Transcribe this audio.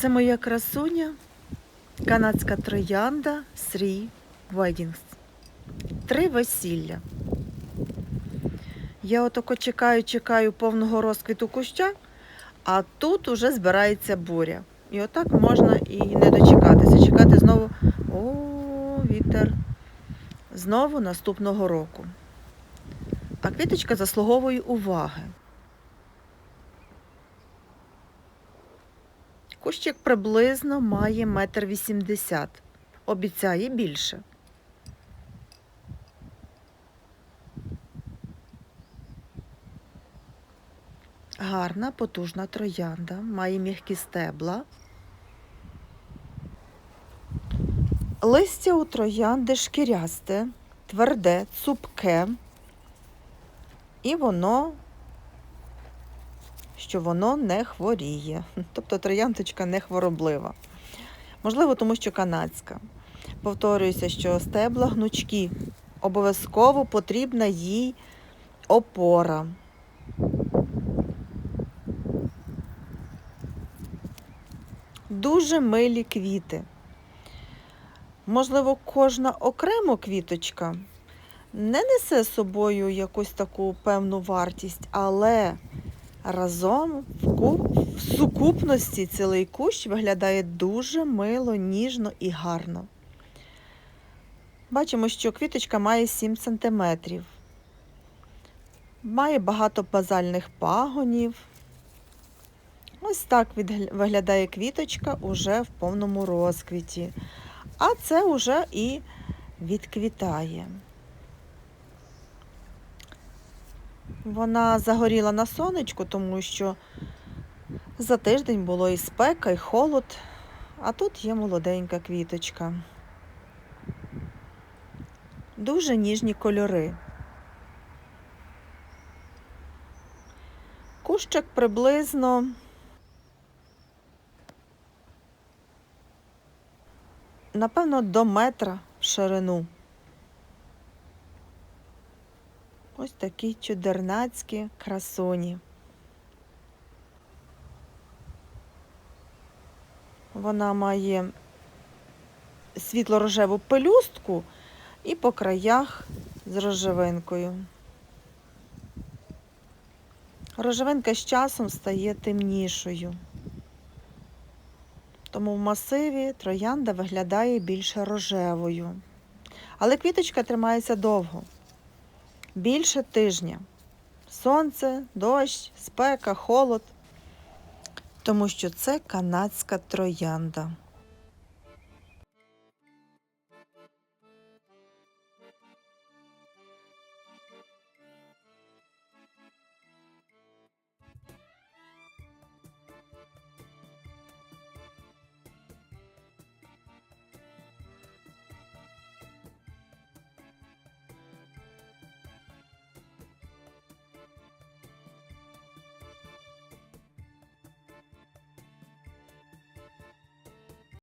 Це моя красуня, канадська троянда Срі Weddings. Три весілля. Я отако чекаю, чекаю повного розквіту куща, а тут уже збирається буря. І отак можна і не дочекатися. Чекати знову, о, вітер. Знову наступного року. А квіточка заслуговує уваги. Кущик приблизно має метр вісімдесят. Обіцяє більше. Гарна, потужна троянда, має м'які стебла. Листя у троянди шкірясте, тверде, цупке, і воно, що воно не хворіє. Тобто трояндочка не хвороблива. Можливо, тому що канадська. Повторююся, що стебла гнучкі. Обов'язково потрібна їй опора. Дуже милі квіти. Можливо, кожна окремо квіточка не несе з собою якусь таку певну вартість, але разом в, ку... в сукупності цілий кущ виглядає дуже мило, ніжно і гарно. Бачимо, що квіточка має 7 см. Має багато базальних пагонів. Ось так виглядає квіточка уже в повному розквіті. А це уже і відквітає. Вона загоріла на сонечку, тому що за тиждень було і спека, і холод, а тут є молоденька квіточка. Дуже ніжні кольори. Кущик приблизно напевно, до метра в ширину. Ось такі чудернацькі красуні. Вона має світло-рожеву пелюстку і по краях з рожевинкою. Рожевинка з часом стає темнішою. Тому в масиві троянда виглядає більше рожевою. Але квіточка тримається довго, більше тижня. Сонце, дощ, спека, холод. Тому що це канадська троянда.